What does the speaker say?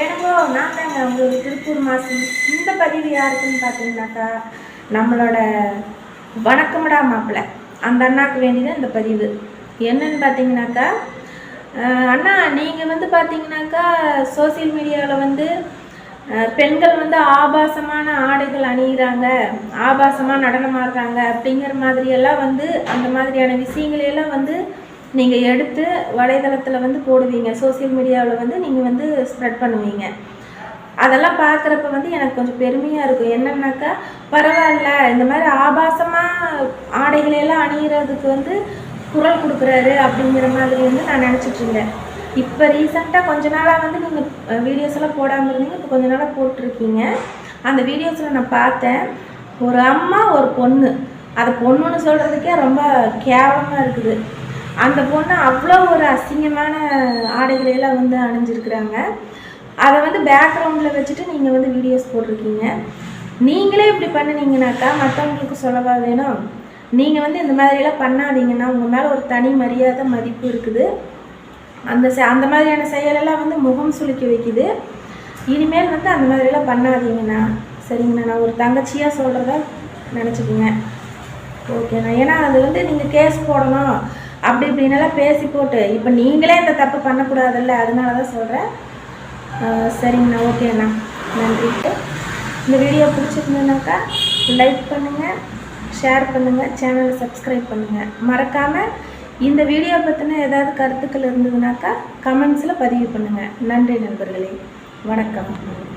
எனக்கோ நான் தாங்க உங்களுக்கு திருப்பூர் மாசி. இந்த பதிவு யாருக்குன்னு பார்த்தீங்கன்னாக்கா நம்மளோட வணக்கம்டா மாப்பிள்ளை. அந்த அண்ணாக்கு வேண்டியது இந்த பதிவு. என்னன்னு பார்த்தீங்கன்னாக்கா அண்ணா நீங்கள் வந்து பார்த்தீங்கன்னாக்கா சோஷியல் மீடியாவில் வந்து பெண்கள் வந்து ஆபாசமான ஆடைகள் அணிகிறாங்க ஆபாசமாக நடனமாடுறாங்க அப்படிங்கிற மாதிரியெல்லாம் வந்து அந்த மாதிரியான விஷயங்களையெல்லாம் வந்து நீங்கள் எடுத்து வலைதளத்தில் வந்து போடுவீங்க. சோஷியல் மீடியாவில் வந்து நீங்கள் வந்து ஸ்ப்ரெட் பண்ணுவீங்க. அதெல்லாம் பார்க்குறப்ப வந்து எனக்கு கொஞ்சம் பெருமையாக இருக்கும். என்னன்னாக்கா பரவாயில்ல இந்த மாதிரி ஆபாசமாக ஆடைகளையெல்லாம் அணிகிறதுக்கு வந்து குரல் கொடுக்குறாரு அப்படிங்கிற மாதிரி வந்து நான் நினச்சிட்டு இருந்தேன். இப்போ ரீசெண்டாக கொஞ்ச நாளாக வந்து நீங்கள் வீடியோஸ் எல்லாம் போடாமல் இருந்தீங்க. இப்போ கொஞ்ச நாளாக போட்டிருக்கீங்க. அந்த வீடியோஸில் நான் பார்த்தேன். ஒரு அம்மா ஒரு பொண்ணு. அதை பொண்ணுன்னு சொல்கிறதுக்கே ரொம்ப கேவலமாக இருக்குது. அந்த பொண்ணு அவ்வளோ ஒரு அசிங்கமான ஆடைகளையெல்லாம் வந்து அணிஞ்சிருக்கிறாங்க. அதை வந்து பேக்ரவுண்டில் வச்சுட்டு நீங்கள் வந்து வீடியோஸ் போட்டிருக்கீங்க. நீங்களே இப்படி பண்ணினீங்கனாக்கா மற்றவங்களுக்கு சொல்லவா வேணும்? நீங்கள் வந்து இந்த மாதிரியெல்லாம் பண்ணாதீங்கன்னா உங்கள் மேலே ஒரு தனி மரியாதை மதிப்பு இருக்குது. அந்த செ அந்த மாதிரியான செயலெல்லாம் வந்து முகம் சுளிக்க வைக்குது. இனிமேல் வந்து அந்த மாதிரியெல்லாம் பண்ணாதீங்கண்ணா சரிங்கண்ணா நான் ஒரு தங்கச்சியாக சொல்கிறத நினச்சிக்கோங்க. ஓகேண்ணா. ஏன்னா அது வந்து நீங்கள் கேஸ் போடணும். அப்படி இப்படின்னெல்லாம் பேசி போட்டு இப்போ நீங்களே இந்த தப்பு பண்ணக்கூடாதுல்ல அதனால தான் சொல்கிறேன் சரிங்கண்ணா ஓகேண்ணா. நன்றி. இந்த வீடியோ பிடிச்சிருந்ததுனாக்கா லைக் பண்ணுங்கள் ஷேர் பண்ணுங்கள் சேனலை சப்ஸ்கிரைப் பண்ணுங்கள் மறக்காமல் இந்த வீடியோ பற்றின ஏதாவது கருத்துக்கள் இருந்ததுனாக்கா கமெண்ட்ஸில் பதிவு பண்ணுங்கள் நன்றி நண்பர்களே. வணக்கம்.